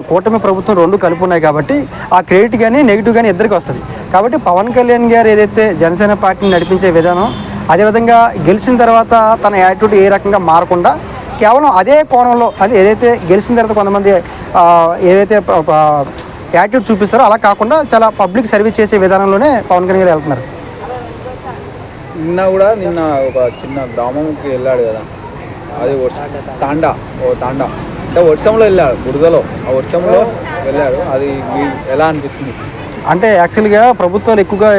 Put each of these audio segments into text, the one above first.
కూటమి ప్రభుత్వం రెండు కలిపి ఉన్నాయి కాబట్టి ఆ క్రెడిట్ కానీ నెగిటివ్ కానీ ఇద్దరికి వస్తుంది. కాబట్టి పవన్ కళ్యాణ్ గారు ఏదైతే జనసేన పార్టీని నడిపించే విధానం అదేవిధంగా గెలిచిన తర్వాత తన యాటిట్యూడ్ ఏ రకంగా మారకుండా కేవలం అదే కోణంలో అది ఏదైతే గెలిచిన తర్వాత కొంతమంది ఏదైతే యాటిట్యూడ్ చూపిస్తారో అలా కాకుండా చాలా పబ్లిక్ సర్వీస్ చేసే విధానంలోనే పవన్ కళ్యాణ్ గారు వెళ్తున్నారు. నిన్న కూడా నిన్న ఒక చిన్న గ్రామంకి వెళ్ళాడు కదా. అది తాండా ఓ తాండా. అంటే వర్షంలో వెళ్ళాడు బురదలో. ఆ వర్షంలో వెళ్ళాడు. అది ఎలా అనిపిస్తుంది? అంటే యాక్చువల్గా ప్రభుత్వాలు ఎక్కువగా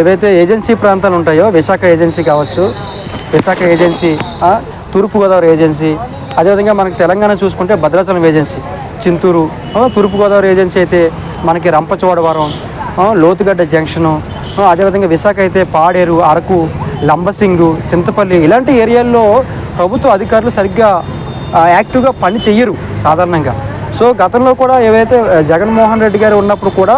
ఏవైతే ఏజెన్సీ ప్రాంతాలు ఉంటాయో విశాఖ ఏజెన్సీ కావచ్చు విశాఖ ఏజెన్సీ తూర్పుగోదావరి ఏజెన్సీ అదేవిధంగా మనకి తెలంగాణ చూసుకుంటే భద్రాచలం ఏజెన్సీ చింతూరు తూర్పుగోదావరి ఏజెన్సీ అయితే మనకి రంపచోడవరం లోతుగడ్డ జంక్షను అదేవిధంగా విశాఖ అయితే పాడేరు అరకు లంబసింగు చింతపల్లి ఇలాంటి ఏరియాల్లో ప్రభుత్వ అధికారులు సరిగ్గా యాక్టివ్గా పని చెయ్యరు సాధారణంగా. సో గతంలో కూడా ఏవైతే జగన్మోహన్ రెడ్డి గారు ఉన్నప్పుడు కూడా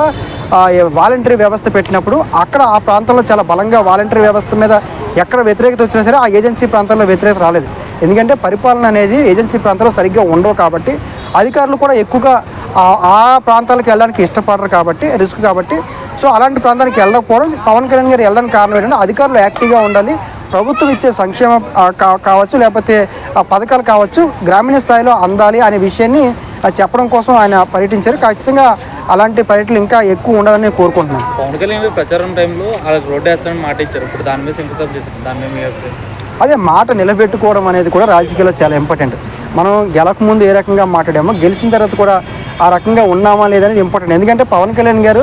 వాలంటరీ వ్యవస్థ పెట్టినప్పుడు అక్కడ ఆ ప్రాంతంలో చాలా బలంగా వాలంటరీ వ్యవస్థ మీద ఎక్కడ వ్యతిరేకత వచ్చినా సరే ఆ ఏజెన్సీ ప్రాంతంలో వ్యతిరేకత రాలేదు. ఎందుకంటే పరిపాలన అనేది ఏజెన్సీ ప్రాంతంలో సరిగ్గా ఉండవు కాబట్టి అధికారులు కూడా ఎక్కువగా ఆ- ఆ ప్రాంతాలకు వెళ్ళడానికి ఇష్టపడరు కాబట్టి రిస్క్ కాబట్టి సో అలాంటి ప్రాంతానికి వెళ్ళకపోవడం పవన్ కళ్యాణ్ గారు వెళ్ళడానికి కారణం ఏంటంటే అధికారులు యాక్టివ్గా ఉండాలి ప్రభుత్వం ఇచ్చే సంక్షేమ కావచ్చు లేకపోతే ఆ పథకాలు కావచ్చు గ్రామీణ స్థాయిలో అందాలి అనే విషయాన్ని చెప్పడం కోసం ఆయన పర్యటించారు. ఖచ్చితంగా అలాంటి పర్యటనలు ఇంకా ఎక్కువ ఉండాలని నేను కోరుకుంటున్నాను పవన్ కళ్యాణ్ ప్రచారం టైంలో వాళ్ళకి రోడ్డు వేస్తామని మాట ఇచ్చారు. ఇప్పుడు దాని మీద చేశారు. దాని మీద? అదే మాట నిలబెట్టుకోవడం అనేది కూడా రాజకీయాల్లో చాలా ఇంపార్టెంట్ మనం గెలక ముందు ఏ రకంగా మాట్లాడామో గెలిచిన తర్వాత కూడా ఆ రకంగా ఉన్నామా లేదనేది ఇంపార్టెంట్ ఎందుకంటే పవన్ కళ్యాణ్ గారు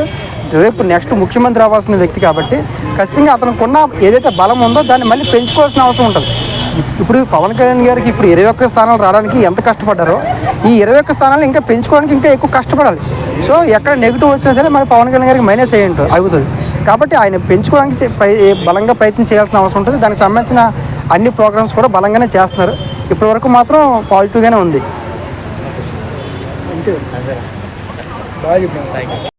రేపు నెక్స్ట్ ముఖ్యమంత్రి అవ్వాల్సిన వ్యక్తి కాబట్టి ఖచ్చితంగా అతనికి ఉన్న ఏదైతే బలం ఉందో దాన్ని మళ్ళీ పెంచుకోవాల్సిన అవసరం ఉంటుంది. ఇప్- ఇప్పుడు పవన్ కళ్యాణ్ గారికి ఇప్పుడు ఇరవై ఒక్క స్థానాలు రావడానికి ఎంత కష్టపడ్డారో ఈ ఇరవై ఒక్క స్థానాలు ఇంకా పెంచుకోవడానికి ఇంకా ఎక్కువ కష్టపడాలి. సో ఎక్కడ నెగిటివ్ వచ్చినా సరే మరి పవన్ కళ్యాణ్ గారికి మైనస్ అయ్యి ఉంటుంది అవుతుంది. కాబట్టి ఆయన పెంచుకోవడానికి బలంగా ప్రయత్నం చేయాల్సిన అవసరం ఉంటుంది. దానికి సంబంధించిన అన్ని ప్రోగ్రామ్స్ కూడా బలంగానే చేస్తున్నారు. ఇప్పటి వరకు మాత్రం పాజిటివ్గానే ఉంది.